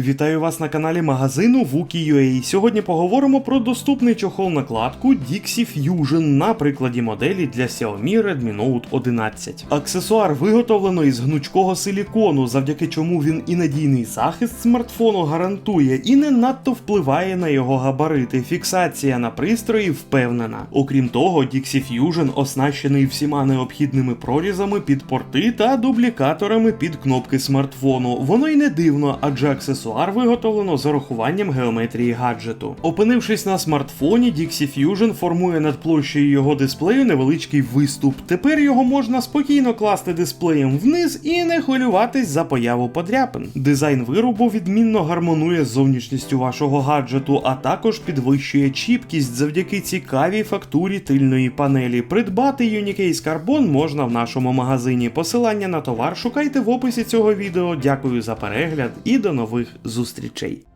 Вітаю вас на каналі магазину Wookie.ua. Сьогодні поговоримо про доступний чохол накладку Dixie Fusion на прикладі моделі для Xiaomi Redmi Note 11. Аксесуар виготовлено із гнучкого силікону, завдяки чому він і надійний захист смартфону гарантує, і не надто впливає на його габарити. Фіксація на пристрої впевнена. Окрім того, Dixie Fusion оснащений всіма необхідними прорізами під порти та дублікаторами під кнопки смартфону. Воно й не дивно, адже аксесуар виготовлено з урахуванням геометрії гаджету. Опинившись на смартфоні, Dixie Fusion формує над площею його дисплею невеличкий виступ. Тепер його можна спокійно класти дисплеєм вниз і не хвилюватись за появу подряпин. Дизайн виробу відмінно гармонує з зовнішністю вашого гаджету, а також підвищує чіпкість завдяки цікавій фактурі тильної панелі. Придбати Unicase Carbon можна в нашому магазині. Посилання на товар шукайте в описі цього відео. Дякую за перегляд і до нових зустрічей.